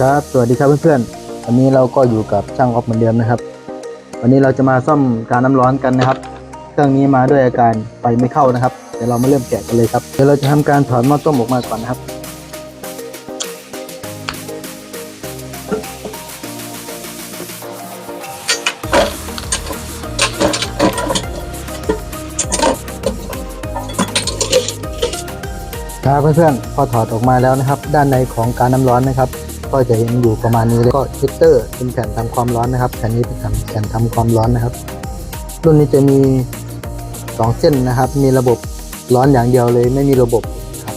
ครับ สวัสดีครับเพื่อนๆ วันนี้เราก็อยู่กับช่างออฟเหมือนเดิมนะครับ วันนี้เราจะมาซ่อมการน้ำร้อนกันนะครับ เครื่องนี้มาด้วยอาการไฟไม่เข้านะครับ เดี๋ยวเรามาเริ่มแกะกันเลยครับ เดี๋ยวเราจะทำการถอดหม้อต้มออกมาก่อนนะครับ ครับเพื่อนๆ พอถอดออกมาแล้วนะครับ ด้านในของการน้ำร้อนนะครับ ก็จะเห็นอยู่ประมาณนี้เลยก็ฮีตเตอร์เป็นแผ่นทำความร้อนนะครับแผ่นนี้เป็นแผ่นทำความร้อนนะครับ รุ่นนี้จะมีสองเส้นนะครับ มีระบบร้อนอย่างเดียวเลย ไม่มีระบบครับ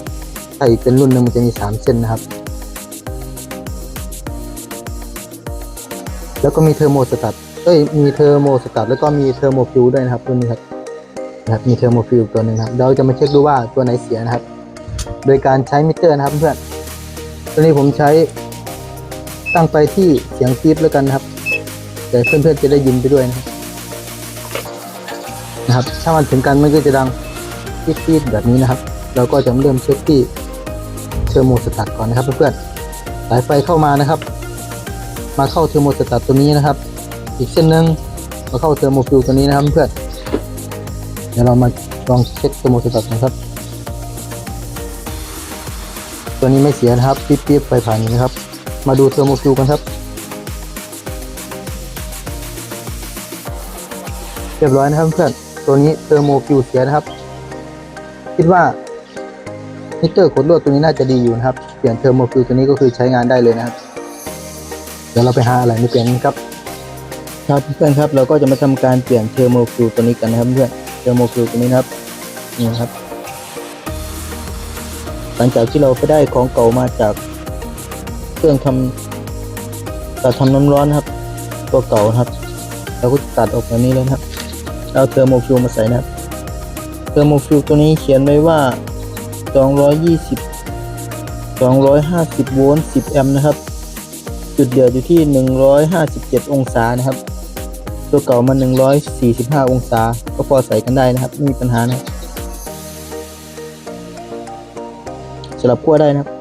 ถ้าอีกเป็นรุ่นหนึ่งมันจะมีสามเส้นนะครับ แล้วก็มีเทอร์โมสตัตเอ้ยมีเทอร์โมสตัตแล้วก็มีเทอร์โมฟิวด้วยนะครับรุ่นนี้ครับนะครับมีเทอร์โมฟิวตัวหนึ่งครับเราจะมาเช็คดูว่าตัวไหนเสียนะครับ โดยการใช้มิเตอร์นะครับเพื่อนตัวนี้ผมใช้ ตั้งไปที่เสียงปี๊บแล้วกันนะครับแต่เพื่อนๆจะได้ยินไปด้วยนะครับนะครับ ถ้ามันถึงกันมันก็จะดังปี๊ดๆแบบนี้นะครับ เราก็จะเริ่มเช็คที่เทอร์โมสตัตก่อนนะครับเพื่อนๆสายไฟเข้ามานะครับ มาเข้าเทอร์โมสตัตตัวนี้นะครับ อีกเส้นหนึ่งมาเข้าเทอร์โมฟิวตัวนี้นะครับเพื่อนเดี๋ยวเรามาลองเช็คเทอร์โมสตัตนะครับตัวนี้ไม่เสียนะครับปิ๊บปิ๊บไฟผ่านนี้นะครับ มาดูเทอร์โมฟิวกันครับ เรียบร้อยนะครับเพื่อนตัวนี้เทอร์โมฟิวเสียนะครับ คิดว่ามิเตอร์กดลวดตัวนี้น่าจะดีอยู่นะครับ เปลี่ยนเทอร์โมฟิวตัวนี้ก็คือใช้งานได้เลยนะครับ เดี๋ยวเราไปหาอะไรมาเปลี่ยนกันครับ ครับเพื่อนครับเราก็จะมาทำการเปลี่ยนเทอร์โมฟิวตัวนี้กันนะครับเพื่อนเทอร์โมฟิวตัวนี้นะครับนี่ครับ หลังจากที่เราไปได้ของเก่ามาจาก รื่องทำตัดทำน้ำร้อนนะครับ ตัวเก่านะครับเราก็ตัดออกแบบนี้เลยนะครับเอาเทอร์โมฟิวมาใส่นะครับเทอร์โมฟิวตัวนี้เขียนไว้ว่า 220 250 โวลต์ 10 แอมป์นะครับ จุดเดือดอยู่ที่ 157 องศานะครับ ตัวเก่ามัน145 องศา ก็พอใส่กันได้นะครับ ไม่มีปัญหานะครับสลับขั้วได้นะครับ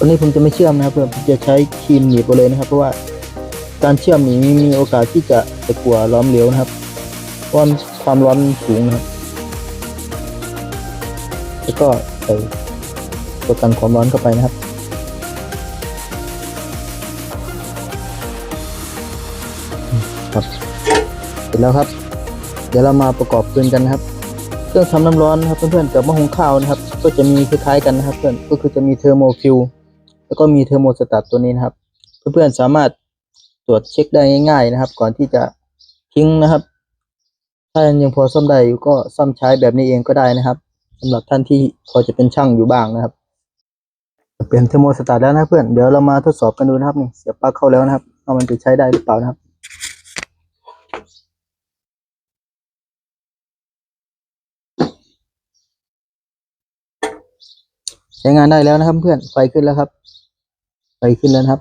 ตอนนี้ผมจะไม่เชื่อมนะครับเพื่อนผมจะใช้ครีมหนีบไปเลยนะครับ เพราะว่าการเชื่อมหนีมีโอกาสที่จะตะกัวล้อมเหลวนะครับเพราะความร้อนสูงนะครับ แล้วก็ใส่ตัวกันความร้อนเข้าไปนะครับครับเสร็จแล้วครับ เดี๋ยวเรามาประกอบปืนกันนะครับ เครื่องทำน้ำร้อนนะครับเพื่อนๆกับหม้อหุงข้าวนะครับ ก็จะมีคล้ายๆกันนะครับเพื่อนก็คือจะมีเทอร์โมฟิว แล้วก็มีเทอร์โมสตัตตัวนี้นะครับ เพื่อนๆสามารถตรวจเช็คได้ง่าย ๆนะครับ ก่อนที่จะทิ้งนะครับ ถ้ายังพอซ่อมได้อยู่ก็ซ่อมใช้แบบนี้เองก็ได้นะครับสำหรับท่านที่พอจะเป็นช่างอยู่บ้างนะครับเปลี่ยนเทอร์โมสตัตแล้วนะเพื่อนเดี๋ยวเรามาทดสอบกันดูนะครับนี่เสียบปลั๊กเข้าแล้วนะครับว่ามันจะใช้ได้หรือเปล่านะครับ ใช้งานได้แล้วนะครับเพื่อนไฟขึ้นแล้วครับ ไฟขึ้นแล้วครับ